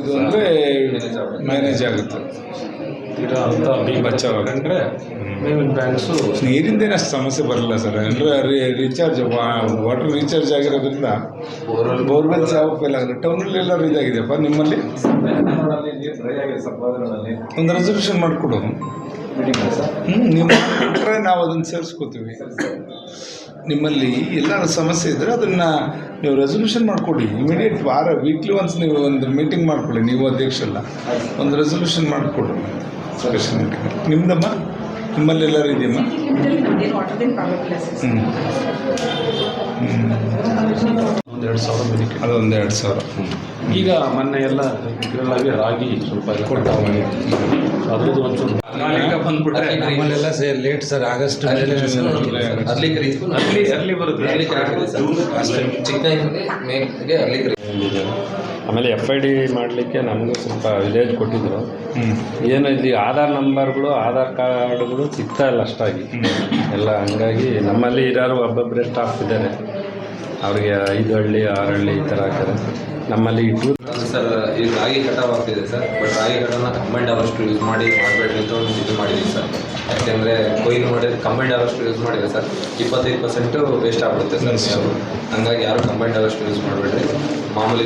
ಇದು ಅಂದರೆ ಮ್ಯಾನೇಜ್ ಆಗುತ್ತೆ. ಅಂತ ಬಚಾವ್ ಬ್ಯಾಂಕ್ಸು ನೀರಿಂದೇನು ಅಷ್ಟು ಸಮಸ್ಯೆ ಬರಲ್ಲ ಸರ್. ಅಂದರೆ ರೀಚಾರ್ಜ್ ವಾಟರ್ ರೀಚಾರ್ಜ್ ಆಗಿರೋದ್ರಿಂದ ಬೋರ್ವೆಲ್ಸ್ ಯಾವ ಫೇಲ್ ಆಗಿದೆ ಟೌನಲ್ಲಿ ಎಲ್ಲರೂ ಇದಾಗಿದೆಯಪ್ಪ ನಿಮ್ಮಲ್ಲಿ? ಒಂದು ರೆಸಲ್ಯೂಷನ್ ಮಾಡಿಕೊಡು. ಹ್ಞೂ ನಿಮ್ಮ ಮಾಡಿಕೊಟ್ರೆ ನಾವು ಅದನ್ನು ಸೇರಿಸ್ಕೋತೀವಿ. ನಿಮ್ಮಲ್ಲಿ ಎಲ್ಲರ ಸಮಸ್ಯೆ ಇದ್ದರೆ ಅದನ್ನು ನೀವು ರೆಸೊಲ್ಯೂಷನ್ ಮಾಡಿಕೊಡಿ. ಇಮಿಡಿಯೇಟ್ ವಾರ ವೀಕ್ಲಿ ಒನ್ಸ್ ನೀವು ಒಂದು ಮೀಟಿಂಗ್ ಮಾಡ್ಕೊಳ್ಳಿ ನೀವು ಅಧ್ಯಕ್ಷಲ್ಲ ಒಂದು ರೆಸೊಲ್ಯೂಷನ್ ಮಾಡಿಕೊಡು. ಸ್ಪೆಷಲ್ ಮೀಟಿಂಗ್ ನಿಮ್ದಮ್ಮ? ನಿಮ್ಮಲ್ಲಿ ಎಲ್ಲರೂ ಇದೆಯಮ್ಮ ಹ್ಞೂ ಹ್ಞೂ ಒಂದು ಎರಡು ಸಾವಿರ ಮಿನಿಟ್ ಅದೊಂದು ಎರಡು ಸಾವಿರ ಈಗ ಮೊನ್ನೆ ಎಲ್ಲ ಇದರಲ್ಲಾಗಿ ರಾಗಿ ಸ್ವಲ್ಪ ಕೊಡ್ತಾವೆ ಅದ್ರದ್ದು ಒಂಚೂರು ನಾಳೆಗ ಬಂದ್ಬಿಟ್ರೆ ನಮ್ಮಲ್ಲೆಲ್ಲ ಸರ್ ಲೇಟ್ ಸರ್ ಆಗಸ್ಟ್ ಮೇಲೆ ಅರ್ಲಿ ಖರೀದಿ ಅಲ್ಲಿ ಅಲ್ಲಿ ಬರುತ್ತೆ ಅರ್ಲಿ ಖರೀದಿ ಸರ್ ಚಿಕ್ಕದಾಗಿ ಮೇಗೆ ಅರ್ಲಿ ಖರೀದಿ ಆಮೇಲೆ ಎಫ್ ಐ ಡಿ ಮಾಡಲಿಕ್ಕೆ ನಮಗೂ ಸ್ವಲ್ಪ ವಿಲೇಜ್ ಕೊಟ್ಟಿದ್ದರು ಏನು ಇಲ್ಲಿ ಆಧಾರ್ ನಂಬರ್ಗಳು ಆಧಾರ್ ಕಾರ್ಡ್ಗಳು ಸಿಗ್ತಾ ಇಲ್ಲ ಅಷ್ಟಾಗಿ. ಎಲ್ಲ ಹಂಗಾಗಿ ನಮ್ಮಲ್ಲಿ ಇರೋರು ಒಬ್ಬೊಬ್ಬರೇ ಸ್ಟಾಫ್ ಇದ್ದಾರೆ. ಅವ್ರಿಗೆ ಐದು ಹಳ್ಳಿ ಆರು ಹಳ್ಳಿ ಈ ಥರ ಹಾಕ್ತಾರೆ. ನಮ್ಮಲ್ಲಿ ಇಟ್ಟು ಸರ್ ಈ ರಾಗಿ ಕಟಾವ್ ಆಗ್ತಿದೆ ಸರ್. ಬಟ್ ರಾಗಿ ಕಟಾವ್ನ ಕಂಬೈಂಡ್ ಅವರ್ಷ್ಟು ಯೂಸ್ ಮಾಡಿ ಮಾಡಬೇಡ್ರಿ ಅಂತ ಒಂದು ಇದು ಮಾಡಿದ್ದೀವಿ ಸರ್. ಯಾಕೆಂದರೆ ಕೊಯ್ಲು ಮಾಡಿದ್ರೆ ಕಂಬೈಂಡ್ ಅವರ್ಷ್ಟು ಯೂಸ್ ಮಾಡಿದೆ ಸರ್. ಇಪ್ಪತ್ತೈದು ಪರ್ಸೆಂಟು ವೇಸ್ಟ್ ಆಗ್ಬಿಡುತ್ತೆ ಸರ್. ಹಂಗಾಗಿ ಯಾರು ಕಂಬೈಂಡ್ ಅವರ್ಷ್ಟು ಯೂಸ್ ಮಾಡಬೇಡ್ರಿ. ಮಾಮೂಲಿ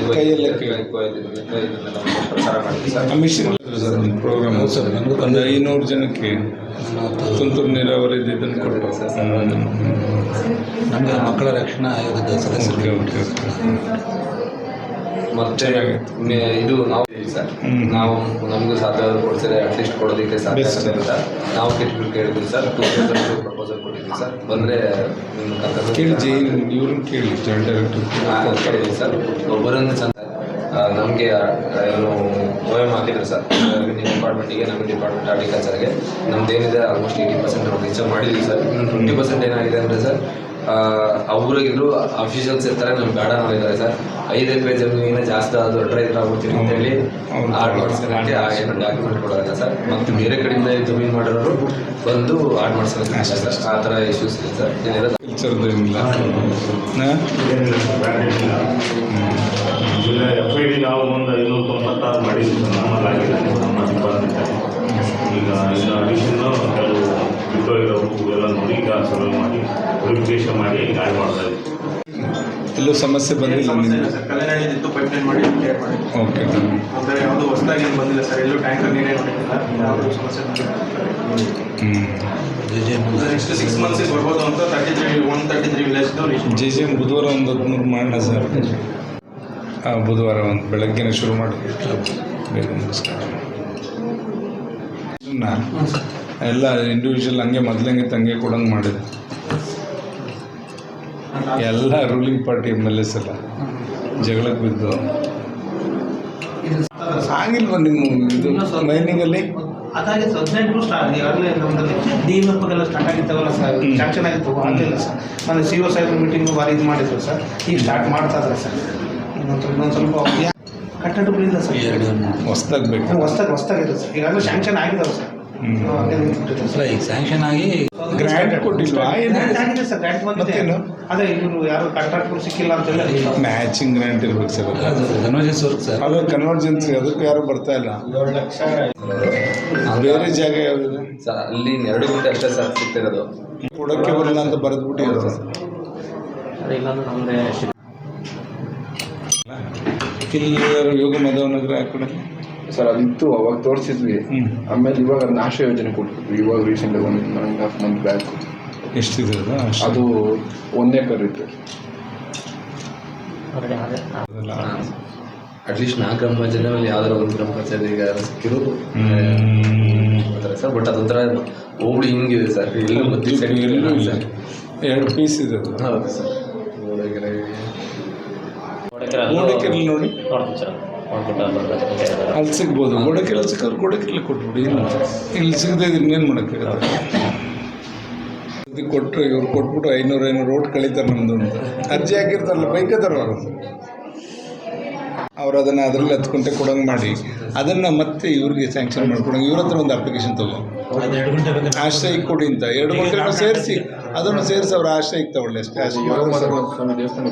ಪ್ರಚಾರ ಮಾಡ್ತೀವಿ ಸರ್. ಪ್ರೋಗ್ರಾಮ್ ಹೌದು ಸರ್, ನಮಗೂ ಒಂದು ಐನೂರು ಜನಕ್ಕೆ ತುಂತುರು ನೀರಾವರಿ ಇದನ್ನು ಸರ್ ನಮಗೆ ಮಕ್ಕಳ ರಕ್ಷಣಾ ಆಯೋಗದ ಸದಸ್ಯರು. ಮತ್ತೆ. ಇದು ನಾವು ಸರ್. ನಾವು ನಮಗೂ ಸಾಧ್ಯವಾದ ಕೊಡ್ಸಿದ್ರೆ ಅಟ್ಲೀಸ್ಟ್ ಕೊಡೋದಕ್ಕೆ ಸಾಧ್ಯ. ಅಂತ. ನಾವು ಕಿಟ್ಗಳು ಕೇಳಿದ್ವಿ ಸರ್. ಟೂ ತೌಸಂಡ್ ಪ್ರಪೋಸಲ್ ಕೊಟ್ಟಿದ್ವಿ ಸರ್. ಬಂದರೆ ನಿಮ್ಮ ಕೇಳಿ ಇವ್ರನ್ನ ಕೇಳಿ ಜಾಯಿಂಟ್ ಡೈರೆಕ್ಟರ್ ಕೇಳಿದ್ವಿ ಸರ್. ಒಬ್ಬರನ್ನು ಚಂದ ನಮಗೆ ಏನು ಓ ಎಂ ಹಾಕಿದ್ರು ಸರ್. ನಿಮ್ಮ ಡಿಪಾರ್ಟ್ಮೆಂಟಿಗೆ ನಮ್ಮ ಡಿಪಾರ್ಟ್ಮೆಂಟ್ ಅಗ್ರಿಕಲ್ಚರ್ಗೆ ನಮ್ದು ಏನಿದೆ ಆಲ್ಮೋಸ್ಟ್ ಏಯ್ಟಿ ಪರ್ಸೆಂಟ್ ನಾವು ರೀಚ್ ಮಾಡಿದ್ವಿ ಸರ್. ಟ್ವೆಂಟಿ ಪರ್ಸೆಂಟ್ ಏನಾಗಿದೆ ಅಂದರೆ ಸರ್ ಅವ್ರಿಗಿದ್ರು ಅಫಿಷಿಯಲ್ಸ್ ಇರ್ತಾರೆ ನಮ್ಗೆ ಬೇಡ ಅಂತಿದ್ದಾರೆ ಇದ್ದಾರೆ ಸರ್. ಐದು ಎಕರೆ ಏನೋ ಜಾಸ್ತಿ ಅದು ದೊಡ್ಡ ರೈತರು ಆಗ್ಬಿಡ್ತೀವಿ ಅಂತ ಹೇಳಿ ಮಾಡಿಸ್ಕೊಳಕ್ಕೆ ಆ ಏನು ಡಾಕ್ಯುಮೆಂಟ್ ಕೊಡೋದಿಲ್ಲ ಸರ್. ಮತ್ತು ಬೇರೆ ಕಡೆಯಿಂದ ಜಮೀನು ಮಾಡಿರೋರು ಬಂದು ಆಡ್ ಮಾಡಿಸ್ಕೊಳಕ್ಕೆ ಸರ್. ಆ ಥರ ಇಶ್ಯೂಸ್ ಇದೆ ಸರ್. ಏನಿಲ್ಲ. ಎಫ್ ಐ ಡಿ ನಾವು ಒಂದು ಐನೂರ ತೊಂಬತ್ತಾರು ಮಾಡಿದ್ದು ಸರ್. ನಮ್ಮಲ್ಲಿ ನಮ್ಮ ಡಿಪಾರ್ಟ್ಮೆಂಟಲ್ಲಿ ಈಗ ಇನ್ನು ಅಡಿಷನ್ನು ಕೆಲವು ಬಿಟ್ಟೋಗಿರೋವು ಎಲ್ಲ ನೋಡಿ ಈಗ ಸರ್ವೆ ಮಾಡಿ ವೆರಿಫಿಕೇಶನ್ ಮಾಡಿ ಗಾಡಿ ಮಾಡ್ತಾ ಇದ್ದೀವಿ ಎಲ್ಲೂ ಸಮಸ್ಯೆ ಬಂದಿಲ್ಲ ಸಮಸ್ಯೆ ಇಲ್ಲ ಇತ್ತು ಸರ್. ಕಲ್ಯಾಣಿದ್ದು ಮಾಡಿ ಕ್ಲಿಯರ್ ಮಾಡಿ. ಓಕೆ ಅಂದರೆ ಯಾವುದು ಹೊಸದಾಗಿ ಏನು ಬಂದಿಲ್ಲ ಸರ್. ಎಲ್ಲೂ ಟ್ಯಾಂಕರ್ ನೀರೇನು ಮಾಡಿಲ್ಲ ಯಾವುದೂ ಸಮಸ್ಯೆ ಬಂದಿಲ್ಲ. ನೆಕ್ಸ್ಟ್ ಸಿಕ್ಸ್ ಮಂತ್ಸಿಗೆ ಬರ್ಬೋದು ಅಂತ thirty three one thirty three ವಿಲೇಜ್ದು J J ಬುಧವಾರ ಒಂದು ಹದಿಮೂರು ಮಾಡೋಣ ಸರ್? ಬುಧವಾರ ಒಂದು ಬೆಳಗ್ಗೆನೇ ಶುರು ಮಾಡಿ. ಬೇಗ ಮುಗಿಸ್ಕೊಂಡು ಸುಮ್ಮನೆ ಎಲ್ಲ ಇಂಡಿವಿಜುವಲ್ ಹಂಗೆ ಮೊದಲಂಗೆ ತಂಗೆ ಕೊಡಂಗೆ ಮಾಡಿದೆ. ಎಲ್ಲ ruling party M L S ಎಲ್ಲ ಜಗಳಕ್ಕೆ ಬಿದ್ದು. ಆಗಿಲ್ವ ನಿಮ್ಮ ಇದು ಮೈನಿಂಗಲ್ಲಿ ಅದಾಗಿ ಹದಿನೆಂಟು ಸ್ಟಾರ್ಟ್ ಈಗಾಗಲೇ ನಮ್ಮಲ್ಲಿ ಡಿ ಎಂ ಎಫ್ಗೆಲ್ಲ ಸ್ಟಾರ್ಟ್ ಆಗಿತ್ತವಲ್ಲ ಸರ್. ಶಾಂಕ್ಷನ್ ಆಗಿತ್ತು. ಆಗಲಿಲ್ಲ ಸರ್ ನಾನು ಸಿ ಒ ಸಾಹೇಬ್ ಮೀಟಿಂಗ್ ಭಾರಿ ಇದು ಮಾಡಿದ್ರು ಸರ್ ಈಗ ಸ್ಟಾರ್ಟ್ ಮಾಡ್ತಾ ಇದ್ದಾರೆ ಸರ್ ಇನ್ನೊಂದು ಇನ್ನೊಂದು ಸ್ವಲ್ಪ ಕಟ್ಟಡಗಳಿಲ್ಲ ಸರ್. ಎರಡು ಹೊಸ್ದಾಗಿ ಬೇಕು. ಹೊಸ್ದಾಗಿ ಹೊಸ್ದಾಗಿದೆ ಸರ್. ಈಗಾಗಲೇ ಶಾಂಕ್ಷನ್ ಆಗಿದೆ ಸರ್. ಅಲ್ಲ ಈಗ ಸ್ಯಾಂಕ್ಷನ್ ಆಗಿ ಗ್ರ್ಯಾಂಟ್ ಕೊಟ್ಟಿಲ್ವಾ? ಆಗಿದೆ? ಸರ್. ಗ್ರ್ಯಾಂಟ್ ಬಂದಿದೆ. ಮತ್ತೇನು? ಅದೇ ಇವರು ಯಾರು ಕಾಂಟ್ರಾಕ್ಟ್ಗಳು ಸಿಕ್ಕಿಲ್ಲ ಅಂತ ಹೇಳಿ ಮ್ಯಾಚಿಂಗ್ ಗ್ರ್ಯಾಂಟ್ ಇರ್ಬೇಕು ಸರ್. ಅದು. Convergence work sir. ಅದು ಕನ್ವರ್ಜೆನ್ಸಿ ಅದಕ್ಕೆ ಯಾರು ಬರ್ತಾ ಇಲ್ಲ? ಏಳು ಲಕ್ಷ. ಬೇರೆ ಜಾಗ ಯಾವುದಿದೆ ಸರ್ ಅಲ್ಲಿ ಎರಡು ಗುಂಟೆ ಅಷ್ಟೇ ಸರ್ ಸಿಗ್ತಿರೋದು. ಕೊಡೋಕ್ಕೆ ಬರಲ್ಲ ಅಂತ ಬರೆದ್ಬಿಟ್ಟಿರೋದು ಕಿಲ್ಲರ್ ಯೋಗ ಮಾಧವ ನಗರ ಸರ್ ಅದಿತ್ತು ಅವಾಗ ತೋರಿಸಿದ್ವಿ. ಆಮೇಲೆ ಇವಾಗ ನಾಶ ಯೋಜನೆ ಕೊಟ್ಬಿಟ್ವಿ. ಇವಾಗ recent one one and half month back ಎಷ್ಟಿದೆ ಅದು? ಒಂದೇ ಅದು ಒಂದ್ ಎಕರ್ ಇತ್ತು. ಅಟ್ಲೀಸ್ಟ್ ನಾಲ್ಕು ಗ್ರಾಮ ಪಂಚಾಯತ್ ಮೇಲೆ ಯಾವ್ದಾರ ಒಂದು ಗ್ರಾಮ ಪಂಚಾಯತ್ ಈಗ ಸಿಕ್ಕಿರೋದು. ಸರ್ ಬಟ್ ಅದೊಂಥರ ಹೋಬಳಿ ಹಿಂಗಿದೆ ಸರ್. ಎಲ್ಲೂ ಮಧ್ಯ ಎರಡು ಪೀಸ್ ಇದೆ ಹೌದು ಸರ್. ನೋಡಿ. ಅಲ್ಲಿ ಸಿಗ್ಬೋದು. ಗೋಡೆಕೆರೆಲ್ಲಿ ಸಿಕ್ಕಿದ್ರೆ ಗೋಡೆಕೆರೆಲ್ಲಿ ಕೊಟ್ಬಿಡಿ ಏನು ಇಲ್ಲಿ ಸಿಗದೆ ಇದ್ರೆ ಇನ್ನೇನು ಮಾಡೋಕ್ಕೆ ಇದಕ್ಕೆ ಕೊಟ್ಟರು ಇವ್ರು ಕೊಟ್ಬಿಟ್ಟು ಐನೂರು ಐನೂರು ರೋಡ್ ಕಳೀತಾರೆ ನಮ್ಮದು ಅಂತ. ಅರ್ಜಿ ಹಾಕಿರ್ತಾರಲ್ಲ ಬೈಕದಾರ ಅವರು ಅವ್ರು ಅದನ್ನು ಅದರಲ್ಲಿ ಹತ್ತು ಗಂಟೆ ಕೊಡಂಗೆ ಮಾಡಿ. ಅದನ್ನು ಮತ್ತೆ ಇವ್ರಿಗೆ ಸ್ಯಾಂಕ್ಷನ್ ಮಾಡ್ಕೊಡಂಗೆ ಇವ್ರ ಹತ್ರ ಒಂದು ಅಪ್ಲಿಕೇಶನ್ ತಗೋ. ಆಶ್ರಯ ಕೊಡಿ ಅಂತ. ಎರಡು ಗಂಟೆ ಸೇರಿಸಿ. ಅದನ್ನು ಸೇರಿಸಿ ಅವ್ರ ಆಶ್ರಯಕ್ಕೆ ತಗೊಳ್ಳಿ ಅಷ್ಟೇ. ಆಶ್ರಯ